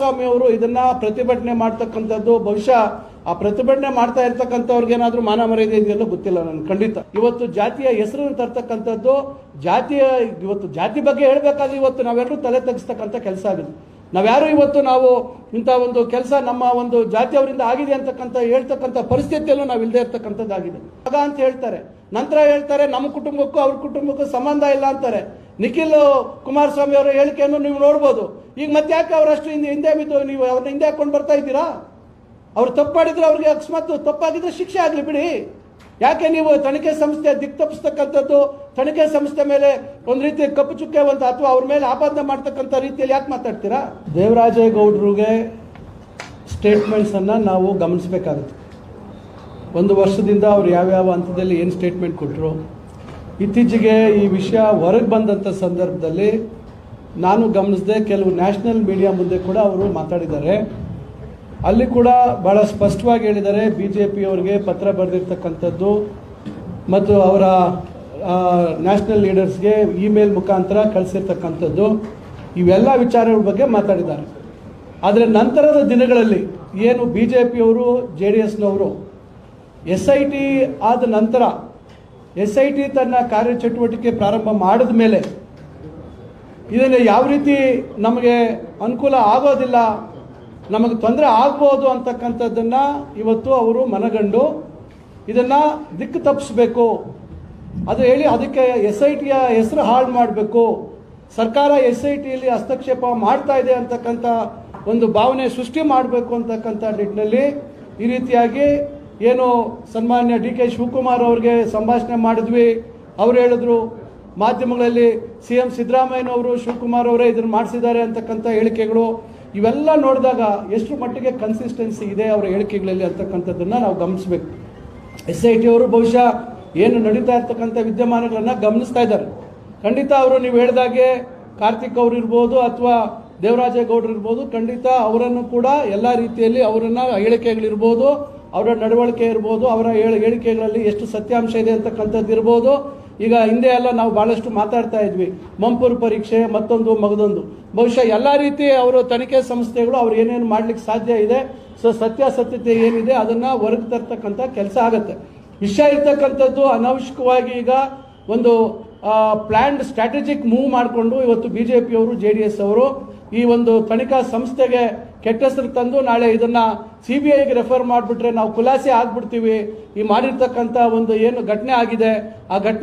ಕುಮಾರಸ್ವಾಮಿ ಅವರು ಇದನ್ನ ಪ್ರತಿಭಟನೆ ಮಾಡ್ತಕ್ಕಂಥದ್ದು, ಬಹುಶಃ ಆ ಪ್ರತಿಭಟನೆ ಮಾಡ್ತಾ ಇರ್ತಕ್ಕಂಥವ್ರಿಗೆ ಏನಾದರೂ ಮಾನ ಮರ್ಯಾದೆ ಇದೆಯಲ್ಲ ಗೊತ್ತಿಲ್ಲ ನನ್ಗೆ, ಖಂಡಿತ. ಇವತ್ತು ಜಾತಿಯ ಹೆಸರನ್ನು ತರ್ತಕ್ಕಂಥದ್ದು, ಜಾತಿಯ, ಇವತ್ತು ಜಾತಿ ಬಗ್ಗೆ ಹೇಳ್ಬೇಕಾದ್ರೆ ಇವತ್ತು ನಾವೆಲ್ಲರೂ ತಲೆ ತಗ್ಸ್ತಕ್ಕಂಥ ಕೆಲಸ ಆಗಿದೆ. ನಾವ್ಯಾರು ಇವತ್ತು ನಾವು ಇಂಥ ಒಂದು ಕೆಲಸ ನಮ್ಮ ಒಂದು ಜಾತಿಯವರಿಂದ ಆಗಿದೆ ಅಂತಕ್ಕಂಥ, ಹೇಳ್ತಕ್ಕಂಥ ಪರಿಸ್ಥಿತಿಯಲ್ಲೂ ನಾವು ಇಲ್ಲದೆ ಇರ್ತಕ್ಕಂಥದ್ದಾಗಿದೆ. ಆಗ ಅಂತ ಹೇಳ್ತಾರೆ. ನಂತರ ಹೇಳ್ತಾರೆ, ನಮ್ಮ ಕುಟುಂಬಕ್ಕೂ ಅವ್ರ ಕುಟುಂಬಕ್ಕೂ ಸಂಬಂಧ ಇಲ್ಲ ಅಂತಾರೆ. ನಿಖಿಲ್ ಕುಮಾರಸ್ವಾಮಿ ಅವರ ಹೇಳಿಕೆಯನ್ನು ನೀವು ನೋಡ್ಬೋದು. ಈಗ ಮತ್ತೆ ಯಾಕೆ ಅವರಷ್ಟು ಹಿಂದೆ ಹಿಂದೆ ಬಿದ್ದು ನೀವು ಅವ್ರನ್ನ ಹಿಂದೆ ಹಾಕೊಂಡು ಬರ್ತಾ ಇದ್ದೀರಾ? ಅವ್ರು ತಪ್ಪು ಮಾಡಿದ್ರೆ ಅವ್ರಿಗೆ ಅಕಸ್ಮಾತ್ ತಪ್ಪಾಗಿದ್ರೆ ಶಿಕ್ಷೆ ಆಗಲಿ ಬಿಡಿ. ಯಾಕೆ ನೀವು ತನಿಖೆ ಸಂಸ್ಥೆ ದಿಕ್ ತಪ್ಪಿಸ್ತಕ್ಕಂಥದ್ದು, ತನಿಖೆ ಸಂಸ್ಥೆ ಮೇಲೆ ಒಂದು ರೀತಿ ಕಪ್ಪು ಚುಕ್ಕೆ ಅಂತ ಅಥವಾ ಅವ್ರ ಮೇಲೆ ಆಪಾದನೆ ಮಾಡ್ತಕ್ಕಂಥ ರೀತಿಯಲ್ಲಿ ಯಾಕೆ ಮಾತಾಡ್ತೀರಾ? ದೇವರಾಜೇಗೌಡರಿಗೆ ಸ್ಟೇಟ್ಮೆಂಟ್ಸನ್ನು ನಾವು ಗಮನಿಸಬೇಕಾಗುತ್ತೆ. ಒಂದು ವರ್ಷದಿಂದ ಅವ್ರು ಯಾವ್ಯಾವ ಹಂತದಲ್ಲಿ ಏನು ಸ್ಟೇಟ್ಮೆಂಟ್ ಕೊಟ್ಟರು ಇತ್ತೀಚೆಗೆ ಈ ವಿಷಯ ಹೊರಗೆ ಬಂದಂಥ ಸಂದರ್ಭದಲ್ಲಿ ನಾನು ಗಮನಿಸಿದೆ, ಕೆಲವು ನ್ಯಾಷನಲ್ ಮೀಡಿಯಾ ಮುಂದೆ ಕೂಡ ಅವರು ಮಾತಾಡಿದ್ದಾರೆ. ಅಲ್ಲಿ ಕೂಡ ಭಾಳ ಸ್ಪಷ್ಟವಾಗಿ ಹೇಳಿದ್ದಾರೆ ಬಿ ಜೆ ಪಿಯವರಿಗೆ ಪತ್ರ ಬರೆದಿರ್ತಕ್ಕಂಥದ್ದು ಮತ್ತು ಅವರ ನ್ಯಾಷನಲ್ ಲೀಡರ್ಸ್ಗೆ ಇಮೇಲ್ ಮುಖಾಂತರ ಕಳಿಸಿರ್ತಕ್ಕಂಥದ್ದು. ಇವೆಲ್ಲ ವಿಚಾರಗಳ ಬಗ್ಗೆ ಮಾತಾಡಿದ್ದಾರೆ. ಆದರೆ ನಂತರದ ದಿನಗಳಲ್ಲಿ ಏನು ಬಿ ಜೆ ಪಿಯವರು ಜೆ ಡಿ ಎಸ್ನವರು, ಎಸ್ ಐ ಟಿ ಆದ ನಂತರ ಎಸ್ ಐ ಟಿ ತನ್ನ ಕಾರ್ಯಚಟುವಟಿಕೆ ಪ್ರಾರಂಭ ಮಾಡಿದ ಮೇಲೆ ಇದನ್ನು ಯಾವ ರೀತಿ ನಮಗೆ ಅನುಕೂಲ ಆಗೋದಿಲ್ಲ, ನಮಗೆ ತೊಂದರೆ ಆಗ್ಬೋದು ಅಂತಕ್ಕಂಥದ್ದನ್ನು ಇವತ್ತು ಅವರು ಮನಗಂಡು ಇದನ್ನು ದಿಕ್ಕು ತಪ್ಪಿಸ್ಬೇಕು. ಅದು ಹೇಳಿ ಅದಕ್ಕೆ ಎಸ್ ಐ ಟಿಯ ಹೆಸರು ಹಾಳು ಮಾಡಬೇಕು. ಸರ್ಕಾರ ಎಸ್ ಐ ಟಿಯಲ್ಲಿ ಹಸ್ತಕ್ಷೇಪ ಮಾಡ್ತಾ ಇದೆ ಅಂತಕ್ಕಂಥ ಒಂದು ಭಾವನೆ ಸೃಷ್ಟಿ ಮಾಡಬೇಕು ಅಂತಕ್ಕಂಥ ನಿಟ್ಟಿನಲ್ಲಿ ಈ ರೀತಿಯಾಗಿ ಏನು ಸನ್ಮಾನ್ಯ ಡಿ ಕೆ ಶಿವಕುಮಾರ್ ಅವ್ರಿಗೆ ಸಂಭಾಷಣೆ ಮಾಡಿದ್ವಿ. ಅವ್ರು ಹೇಳಿದ್ರು, ಮಾಧ್ಯಮಗಳಲ್ಲಿ ಸಿ ಎಂ ಸಿದ್ದರಾಮಯ್ಯನವರು ಶಿವಕುಮಾರ್ ಅವರೇ ಇದನ್ನು ಮಾಡಿಸಿದ್ದಾರೆ ಅಂತಕ್ಕಂಥ ಹೇಳಿಕೆಗಳು. ಇವೆಲ್ಲ ನೋಡಿದಾಗ ಎಷ್ಟು ಮಟ್ಟಿಗೆ ಕನ್ಸಿಸ್ಟೆನ್ಸಿ ಇದೆ ಅವರ ಹೇಳಿಕೆಗಳಲ್ಲಿ ಅಂತಕ್ಕಂಥದ್ದನ್ನು ನಾವು ಗಮನಿಸಬೇಕು. ಎಸ್ ಐ ಟಿ ಅವರು ಬಹುಶಃ ಏನು ನಡೀತಾ ಇರ್ತಕ್ಕಂಥ ವಿದ್ಯಮಾನಗಳನ್ನು ಗಮನಿಸ್ತಾ ಇದ್ದಾರೆ. ಖಂಡಿತ ಅವರು ನೀವು ಹೇಳಿದಾಗೆ ಕಾರ್ತಿಕ್ ಅವರು ಇರ್ಬೋದು ಅಥವಾ ದೇವರಾಜೇಗೌಡರು ಇರ್ಬೋದು ಖಂಡಿತ ಅವರನ್ನು ಕೂಡ ಎಲ್ಲ ರೀತಿಯಲ್ಲಿ ಅವರನ್ನು ಹೇಳಿಕೆಗಳಿರ್ಬೋದು. ಅವರ ನಡವಳಿಕೆ ಇರ್ಬೋದು, ಅವರ ಹೇಳ ಹೇಳಿಕೆಗಳಲ್ಲಿ ಎಷ್ಟು ಸತ್ಯಾಂಶ ಇದೆ ಅಂತಕ್ಕಂಥದ್ದು ಇರ್ಬೋದು. ಈಗ ಹಿಂದೆ ಎಲ್ಲ ನಾವು ಭಾಳಷ್ಟು ಮಾತಾಡ್ತಾ ಇದ್ವಿ. ಮಂಪುರು ಪರೀಕ್ಷೆ, ಮತ್ತೊಂದು, ಮಗದೊಂದು. ಬಹುಶಃ ಎಲ್ಲ ರೀತಿ ಅವರು ತನಿಖೆ ಸಂಸ್ಥೆಗಳು ಅವ್ರು ಏನೇನು ಮಾಡ್ಲಿಕ್ಕೆ ಸಾಧ್ಯ ಇದೆ, ಸೊ ಸತ್ಯಾಸತ್ಯತೆ ಏನಿದೆ ಅದನ್ನ ಹೊರಗೆ ತರ್ತಕ್ಕಂಥ ಕೆಲಸ ಆಗುತ್ತೆ. ವಿಷಯ ಇರ್ತಕ್ಕಂಥದ್ದು ಅನವಶ್ಯಕವಾಗಿ ಈಗ ಒಂದು ಪ್ಲ್ಯಾಂಡ್ ಸ್ಟ್ರಾಟಜಿಕ್ ಮೂವ್ ಮಾಡಿಕೊಂಡು ಇವತ್ತು ಬಿ ಜೆ ಪಿಯವರು ಜೆ ಡಿ ಎಸ್ ಅವರು ಈ ಒಂದು ತನಿಖಾ ಸಂಸ್ಥೆಗೆ ಕೆಟ್ಟ ಹೆಸರು ತಂದು ನಾಳೆ ಇದನ್ನ ಸಿ ಬಿ ಐಗೆ ರೆಫರ್ ಮಾಡಿಬಿಟ್ರೆ ನಾವು ಖುಲಾಸೆ ಆಗ್ಬಿಡ್ತೀವಿ. ಈ ಮಾಡಿರ್ತಕ್ಕಂಥ ಒಂದು ಏನು ಘಟನೆ ಆಗಿದೆ, ಆ ಘಟನೆ